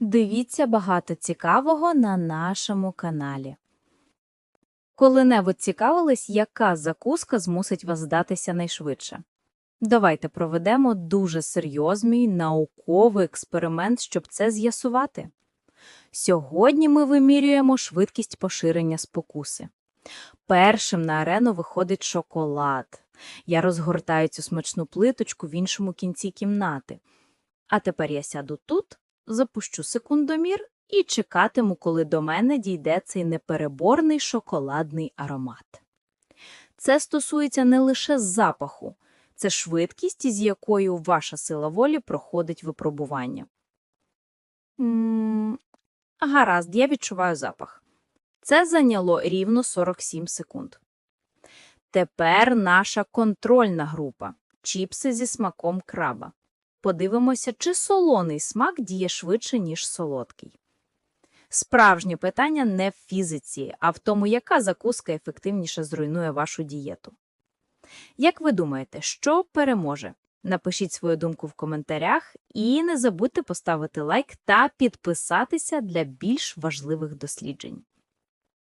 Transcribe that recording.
Дивіться багато цікавого на нашому каналі. Коли-небудь цікавились, яка закуска змусить вас здатися найшвидше? Давайте проведемо дуже серйозний науковий експеримент, щоб це з'ясувати. Сьогодні ми вимірюємо швидкість поширення спокуси. Першим на арену виходить шоколад. Я розгортаю цю смачну плиточку в іншому кінці кімнати. А тепер я сяду тут, запущу секундомір і чекатиму, коли до мене дійде цей непереборний шоколадний аромат. Це стосується не лише запаху, це швидкість, із якою ваша сила волі проходить випробування. М, Гаразд, я відчуваю запах. Це зайняло рівно 47 секунд. Тепер наша контрольна група чіпси зі смаком краба. Подивимося, чи солоний смак діє швидше, ніж солодкий. Справжнє питання не в фізиці, а в тому, яка закуска ефективніше зруйнує вашу дієту. Як ви думаєте, що переможе? Напишіть свою думку в коментарях і не забудьте поставити лайк та підписатися для більш важливих досліджень.